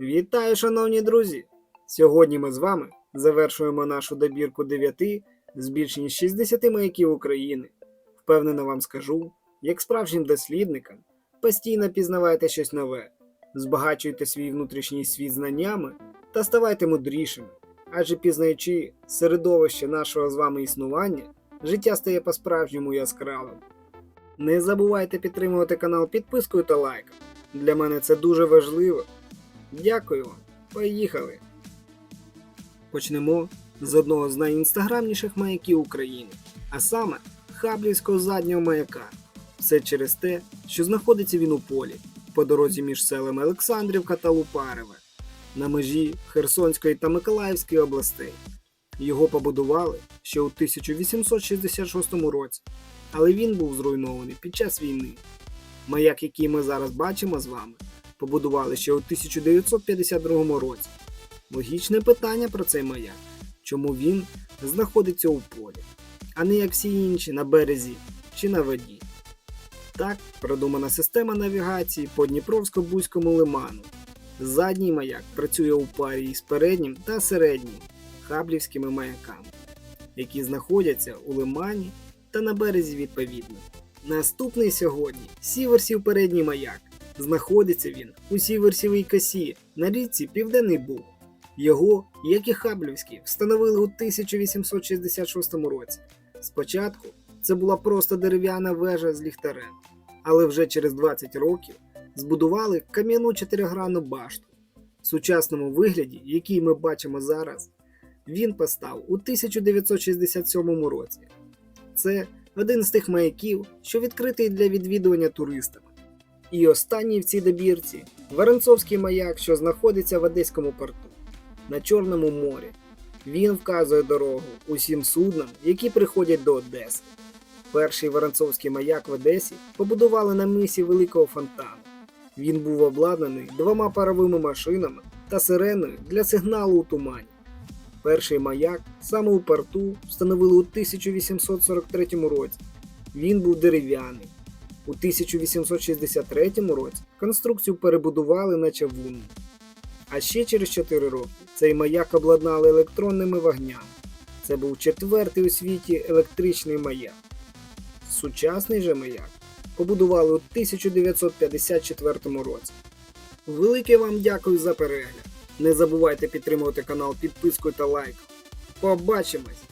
Вітаю, шановні друзі! Сьогодні ми з вами завершуємо нашу добірку 9 з більш ніж 60 маяків України. Впевнено вам скажу, як справжнім дослідникам, постійно пізнавайте щось нове, збагачуйте свій внутрішній світ знаннями та ставайте мудрішими. Адже пізнаючи середовище нашого з вами існування, життя стає по-справжньому яскравим. Не забувайте підтримувати канал підпискою та лайком. Для мене це дуже важливо. Дякую вам. Поїхали. Почнемо з одного з найінстаграмніших маяків України, а саме Хаблівського заднього маяка. Все через те, що знаходиться він у полі по дорозі між селами Олександрівка та Лупареве на межі Херсонської та Миколаївської областей. Його побудували ще у 1866 році, але він був зруйнований під час війни. Маяк, який ми зараз бачимо з вами, побудували ще у 1952 році. Логічне питання про цей маяк, чому він знаходиться у полі, а не як всі інші на березі чи на воді. Так продумана система навігації по Дніпровсько-Бузькому лиману. Задній маяк працює у парі із переднім та середнім хаблівськими маяками, які знаходяться у лимані та на березі відповідно. Наступний сьогодні Сіверсів передній маяк. Знаходиться він у Сіверсівій косі на річці Південний Буг. Його, як і Хаблівський, встановили у 1866 році. Спочатку це була просто дерев'яна вежа з ліхтарем, але вже через 20 років збудували кам'яну чотиригранну башту. В сучасному вигляді, який ми бачимо зараз, він постав у 1967 році. Це один з тих маяків, що відкритий для відвідування туристами. І останній в цій добірці Воронцовський маяк, що знаходиться в Одеському порту на Чорному морі. Він вказує дорогу усім суднам, які приходять до Одеси. Перший Воронцовський маяк в Одесі побудували на мисі Великого Фонтану. Він був обладнаний двома паровими машинами та сиреною для сигналу у тумані. Перший маяк саме у порту встановили у 1843 році. Він був дерев'яний. У 1863 році конструкцію перебудували на чавунну. А ще через 4 роки цей маяк обладнали електронними вогнями. Це був четвертий у світі електричний маяк. Сучасний же маяк побудували у 1954 році. Велике вам дякую за перегляд. Не забувайте підтримувати канал підпискою та лайком. Побачимось!